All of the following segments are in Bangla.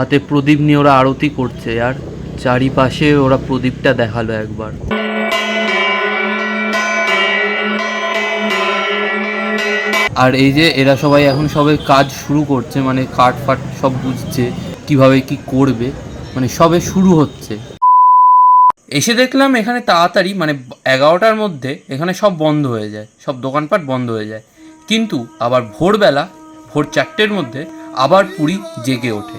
হাতে প্রদীপ নিয়ে ওরা আরতি করছে, আর চারিপাশে ওরা প্রদীপটা দেখাল একবার। আর এই যে এরা সবাই এখন সবাই কাজ শুরু করছে মানে কাঠ ফাট সব বুঝছে, কীভাবে কি করবে মানে সবে শুরু হচ্ছে। এসে দেখলাম এখানে তাড়াতাড়ি মানে এগারোটার মধ্যে এখানে সব বন্ধ হয়ে যায়, সব দোকানপাট বন্ধ হয়ে যায়। কিন্তু আবার ভোরবেলা, ভোর চারটের মধ্যে আবার পুরী জেগে ওঠে।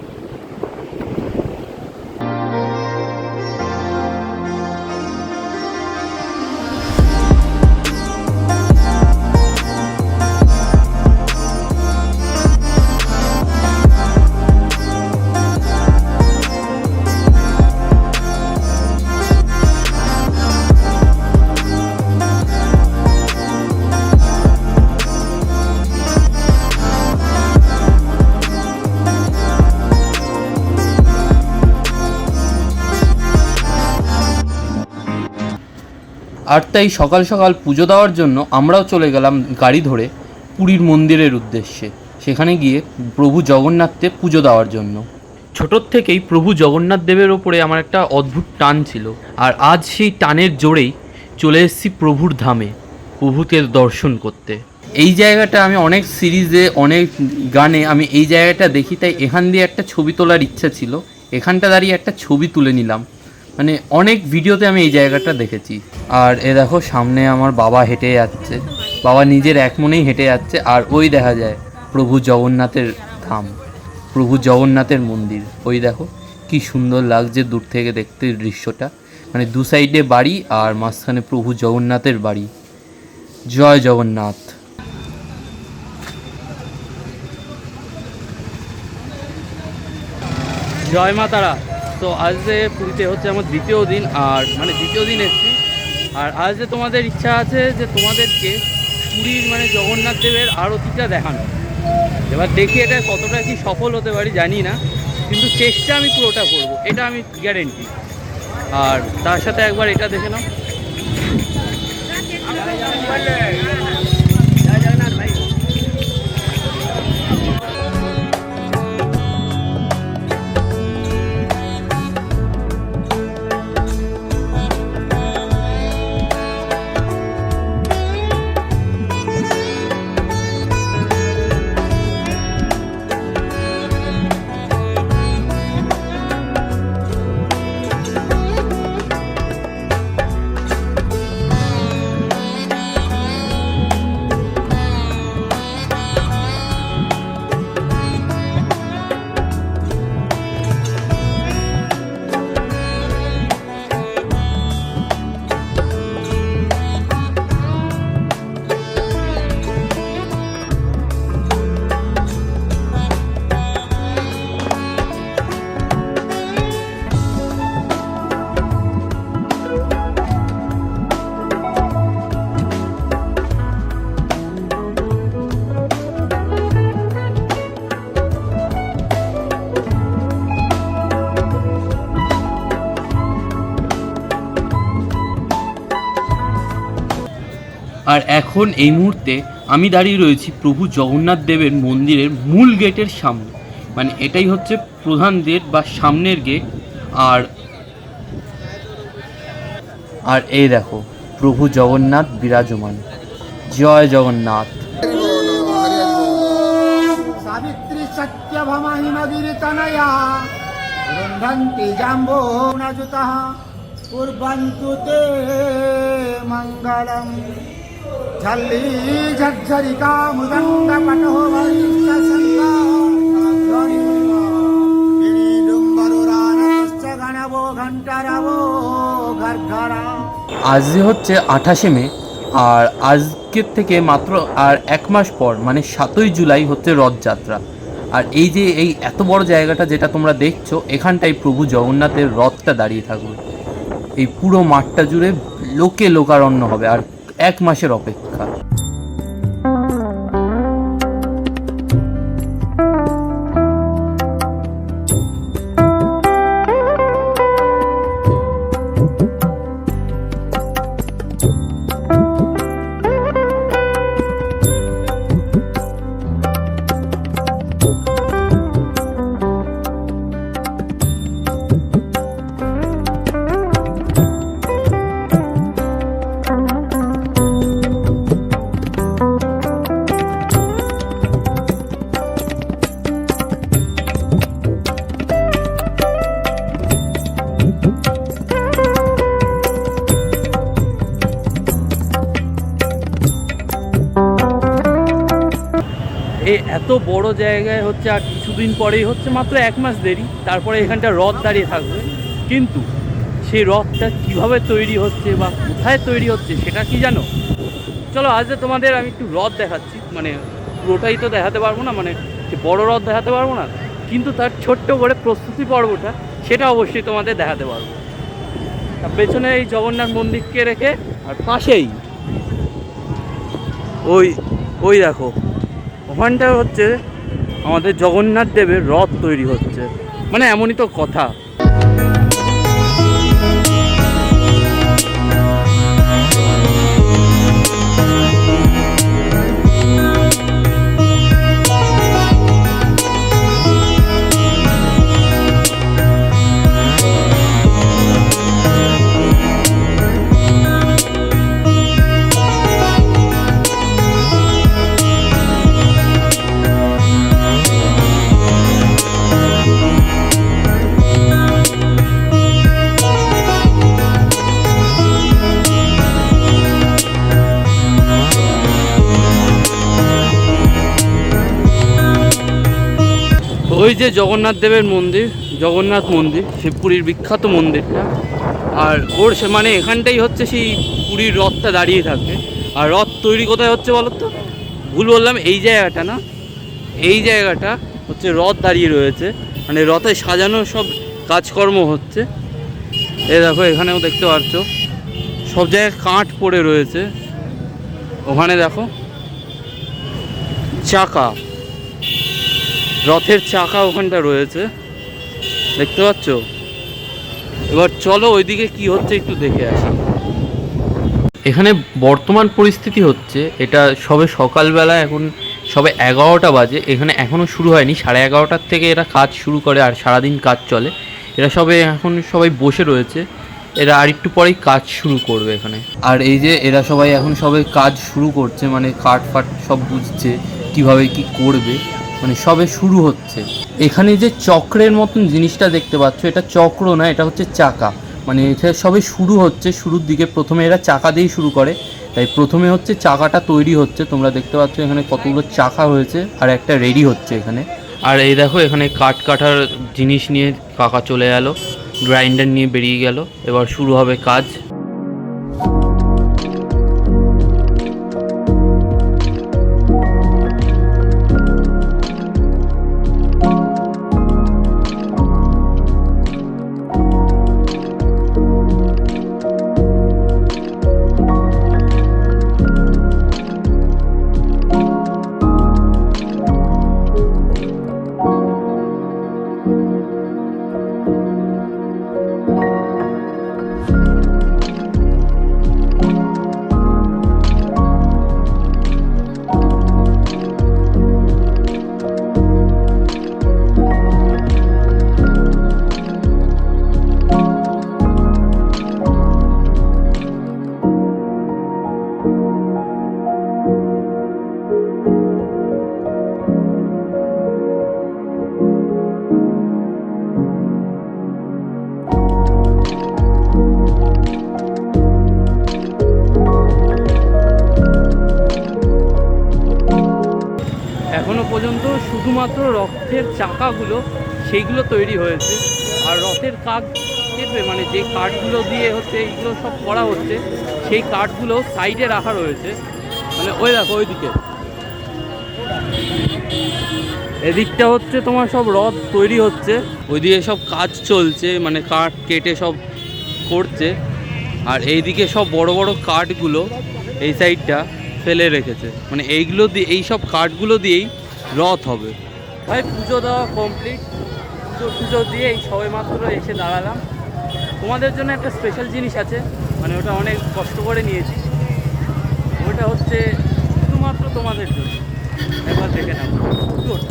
আর তাই সকাল সকাল পুজো দেওয়ার জন্য আমরাও চলে গেলাম গাড়ি ধরে পুরীর মন্দিরের উদ্দেশ্যে সেখানে গিয়ে প্রভু জগন্নাথকে পুজো দেওয়ার জন্য। ছোটোর থেকেই প্রভু জগন্নাথ দেবের ওপরে আমার একটা অদ্ভুত টান ছিল আর আজ সেই টানের জোরেই চলে এসেছি প্রভুর ধামে প্রভুকে দর্শন করতে। এই জায়গাটা আমি অনেক সিরিজে অনেক গানে আমি এই জায়গাটা দেখি তাই এখান দিয়ে একটা ছবি তোলার ইচ্ছা ছিল এখানটা দাঁড়িয়ে একটা ছবি তুলে নিলাম। মানে অনেক ভিডিওতে আমি এই জায়গাটা দেখেছি। আর এ দেখো, সামনে আমার বাবা হেঁটে যাচ্ছে। বাবা নিজের এক মনেই হেঁটে যাচ্ছে, আর ওই দেখা যায় প্রভু জগন্নাথের ধাম, প্রভু জগন্নাথের মন্দির। ওই দেখো, কি সুন্দর লাগছে দূর থেকে দেখতে দৃশ্যটা। মানে দু সাইডে বাড়ি, আর মাঝখানে প্রভু জগন্নাথের বাড়ি। জয় জগন্নাথ। জয় মা তারা। তো আজ যে পুরীতে হচ্ছে আমার দ্বিতীয় দিন আর মানে দ্বিতীয় দিন এসছি। আর আজ যে তোমাদের ইচ্ছা আছে যে তোমাদেরকে পুরীর মানে জগন্নাথ দেবের আরতিটা দেখানো। এবার দেখি এটা কতটা কি সফল হতে পারি, জানি না। কিন্তু চেষ্টা আমি পুরোটা করব, এটা আমি গ্যারেন্টি আর তার সাথে একবার এটা দেখে নাও। আর এখন এই মুহূর্তে আমি দাঁড়িয়ে রয়েছি প্রভু জগন্নাথ দেবের মন্দিরের মূল গেটের সামনে মানে এটাই হচ্ছে প্রধান গেট বা সামনের গেট আর আর এই দেখো প্রভু জগন্নাথ বিরাজমান জয় জগন্নাথ सावित्री सत्यभमहिमगिरितनया रुन्धन्ति जाम्बो नजुतः कुर्वन्तु ते मङ्गलम् আজ হচ্ছে আঠাশে মে, আর আজকের থেকে মাত্র আর এক মাস পর মানে সাতই জুলাই হচ্ছে রথযাত্রা। আর এই যে এই এত বড় জায়গাটা যেটা তোমরা দেখছ এখানটাই প্রভু জগন্নাথের রথটা দাঁড়িয়ে থাকবে এই পুরো মাঠটা জুড়ে লোকে লোকারণ্য হবে। আর এক মাসের অপেক্ষা। বড় জায়গায় হচ্ছে আর কিছুদিন পরেই হচ্ছে মাত্র এক মাস দেরি, তারপরে এখানটা রথ দাঁড়িয়ে থাকবে। কিন্তু সেই রথটা কীভাবে তৈরি হচ্ছে বা কোথায় তৈরি হচ্ছে সেটা কি জানো? চলো, আজ তোমাদের আমি একটু রথ দেখাচ্ছি মানে পুরোটাই তো দেখাতে পারব না মানে বড় রথ দেখাতে পারব না, কিন্তু তার ছোট্ট করে প্রস্তুতি পর্বটা সেটা অবশ্যই তোমাদের দেখাতে পারব। পেছনে এই জগন্নাথ মন্দিরকে রেখে আর পাশেই ওই ওই দেখো ওখানটা হচ্ছে আমাদের জগন্নাথ দেবের রথ তৈরি হচ্ছে। মানে এমনই তো কথা। যে জগন্নাথ দেবের মন্দির, জগন্নাথ মন্দির, সেই পুরীর বিখ্যাত মন্দিরটা। আর ওর সে মানে এখানটাই হচ্ছে সেই পুরীর রথটা দাঁড়িয়ে থাকে। আর রথ তৈরি কোথায় হচ্ছে বলো তো ভুল বললাম, এই জায়গাটা না? এই জায়গাটা হচ্ছে রথ দাঁড়িয়ে রয়েছে। মানে রথে সাজানো সব কাজকর্ম হচ্ছে। এ দেখো, এখানেও দেখতে পাচ্ছ সব জায়গায় কাঠ পড়ে রয়েছে। ওখানে দেখো, চাকা। রথের চাকা ওখানটা রয়েছে। দেখতে পাচ্ছ? এবার চলো ওইদিকে কি হচ্ছে একটু দেখে আসি। এখানে বর্তমান পরিস্থিতি হচ্ছে, এটা সবে সকালবেলা এখন সবে এগারোটা বাজে, এখানে এখনও শুরু হয়নি, সাড়ে এগারোটার থেকে এরা কাজ শুরু করে আর সারাদিন কাজ চলে। এরা সবে এখন সবাই বসে রয়েছে, এরা আর একটু পরেই কাজ শুরু করবে এখানে। আর এই যে এরা সবাই এখন সবে কাজ শুরু করছে মানে কাঠ ফাট সব বুঝছে, কীভাবে কি করবে। মানে সবে শুরু হচ্ছে। এখানে যে চক্রের মতন জিনিসটা দেখতে পাচ্ছ, এটা চক্র না, এটা হচ্ছে চাকা। মানে এটা সবে শুরু হচ্ছে, শুরুর দিকে প্রথমে এরা চাকা দিয়েই শুরু করে। তাই প্রথমে হচ্ছে চাকাটা তৈরি হচ্ছে। তোমরা দেখতে পাচ্ছ এখানে কতগুলো চাকা হয়েছে আর একটা রেডি হচ্ছে এখানে। আর এই দেখো, এখানে কাঠ কাটার জিনিস নিয়ে কাকা চলে গেল গ্রাইন্ডার নিয়ে বেরিয়ে গেল। এবার শুরু হবে কাজ। শুধুমাত্র রথের চাকাগুলো, সেইগুলো তৈরি হয়েছে। আর রথের কাঠ কেটবে মানে যে কাঠগুলো দিয়ে হচ্ছে এইগুলো সব করা হচ্ছে, সেই কাঠগুলো সাইডে রাখা রয়েছে। মানে ওই দেখো, ওইদিকে। এদিকটা হচ্ছে তোমার সব রথ তৈরি হচ্ছে। ওই ওইদিকে সব কাজ চলছে মানে কাঠ কেটে সব করছে। আর এইদিকে সব বড় বড় কাঠগুলো এই সাইডটা ফেলে রেখেছে। মানে এইগুলো দিয়ে, এই সব কাঠগুলো দিয়েই রথ হবে। ভাই, পুজো দেওয়া কমপ্লিট পুজো পুজো দিয়ে এই সবাই মাত্র এসে দাঁড়ালাম। তোমাদের জন্য একটা স্পেশাল জিনিস আছে মানে ওটা অনেক কষ্ট করে নিয়েছি। ওটা হচ্ছে শুধুমাত্র তোমাদের জন্য। একবার দেখে নাও। পুজোটা।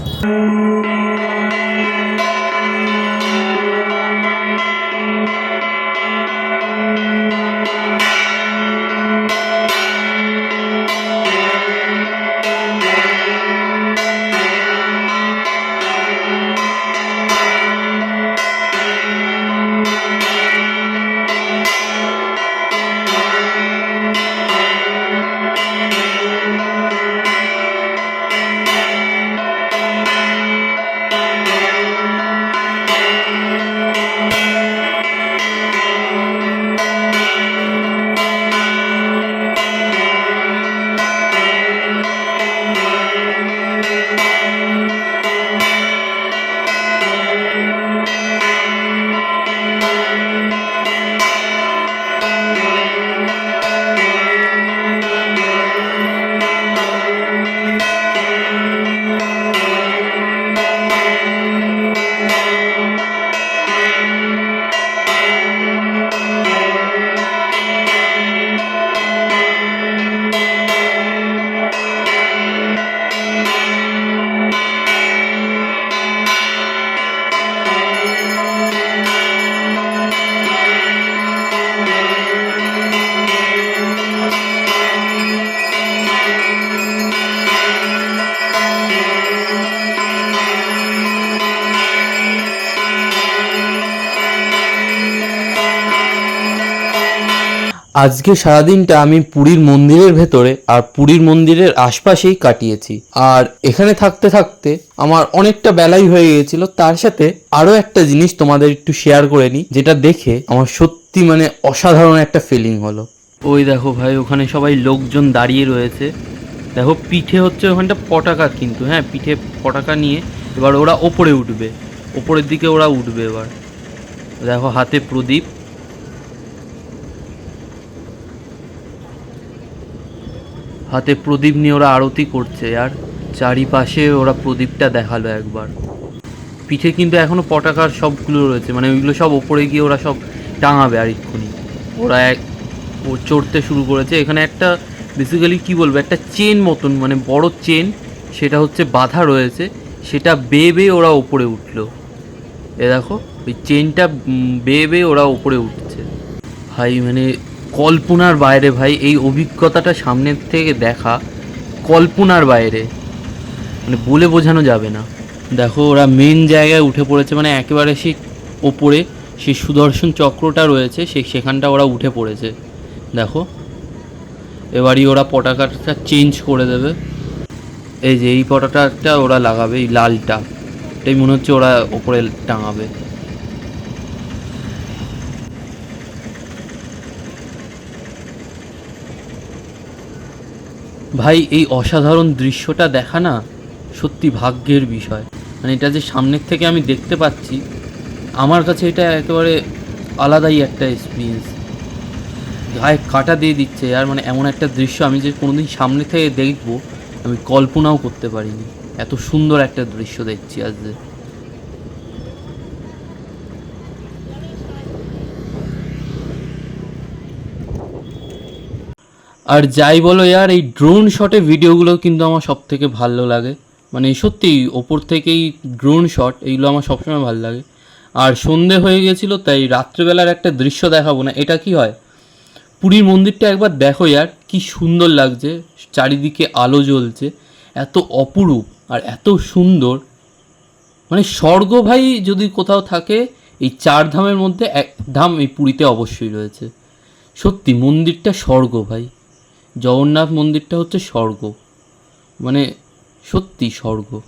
আজকে সারাদিনটা আমি পুরীর মন্দিরের ভেতরে আর পুরীর মন্দিরের আশপাশেই কাটিয়েছি। আর এখানে থাকতে থাকতে আমার অনেকটা বেলাই হয়ে গিয়েছিল। তার সাথে আরও একটা জিনিস তোমাদের একটু শেয়ার করে নিই, যেটা দেখে আমার সত্যি মানে অসাধারণ একটা ফিলিং হলো। ওই দেখো ভাই, ওখানে সবাই লোকজন দাঁড়িয়ে রয়েছে। দেখো, পিঠে হচ্ছে ওখানটা পটাকা কিন্তু হ্যাঁ পিঠে পটাকা নিয়ে এবার ওরা ওপরে উঠবে। ওপরের দিকে ওরা উঠবে এবার। দেখো, হাতে প্রদীপ। হাতে প্রদীপ নিয়ে ওরা আরতি করছে, আর চারিপাশে ওরা প্রদীপটা দেখাল একবার। পিঠে কিন্তু এখনও পটাকার সবগুলো রয়েছে মানে ওইগুলো সব ওপরে গিয়ে ওরা সব টাঙাবে আর এক্ষুনি। ওরা এক, ও চড়তে শুরু করেছে। এখানে একটা বেসিক্যালি কি বলব, একটা চেন মতন মানে বড় চেন, সেটা হচ্ছে বাধা রয়েছে, সেটা বেয়ে বেয়ে ওরা ওপরে উঠল। এ দেখো, ওই চেনটা বেয়ে বেয়ে ওরা ওপরে উঠছে। ভাই মানে কল্পনার বাইরে ভাই, এই অভিজ্ঞতাটা সামনের থেকে দেখা কল্পনার বাইরে। মানে বলে বোঝানো যাবে না। দেখো, ওরা মেন জায়গায় উঠে পড়েছে মানে একেবারে সেই ওপরে, সেই সুদর্শন চক্রটা রয়েছে, সেই সেখানটা ওরা উঠে পড়েছে। দেখো, এবারই ওরা পটাকাটা চেঞ্জ করে দেবে। এই যে এই পটাকাটা ওরা লাগাবে, এই লালটা। এটাই মনে হচ্ছে ওরা ওপরে টাঙাবে। ভাই, এই অসাধারণ দৃশ্যটা দেখা না সত্যি ভাগ্যের বিষয়। মানে এটা যে সামনের থেকে আমি দেখতে পাচ্ছি, আমার কাছে এটা একেবারে আলাদাই একটা এক্সপিরিয়েন্স গায়ে কাটা দিয়ে দিচ্ছে আর মানে এমন একটা দৃশ্য আমি যে কোনোদিন সামনে থেকে দেখব, আমি কল্পনাও করতে পারিনি। এত সুন্দর একটা দৃশ্য দেখছি আজ আর যাই বলো ইয়ার, এই ড্রোন শটে ভিডিওগুলো কিন্তু আমার সব থেকে ভালো লাগে। মানে সত্যি ওপর থেকেই ড্রোন শট এইগুলো আমার সবসময় ভালো লাগে। আর সন্ধে হয়ে গেছিল, তাই রাত্রেবেলার একটা দৃশ্য দেখাবো না। এটা কি হয়? পুরীর মন্দিরটা একবার দেখো ইয়ার, কি সুন্দর লাগছে। চারিদিকে আলো জ্বলছে, এত অপরূপ আর এত সুন্দর। মানে স্বর্গ ভাই যদি কোথাও থাকে, এই চার ধামের মধ্যে এক ধাম এই পুরীতে অবশ্যই রয়েছে। সত্যি মন্দিরটা স্বর্গ ভাই। জগন্নাথ মন্দিরটা হচ্ছে স্বর্গ। মানে সত্যি স্বর্গ।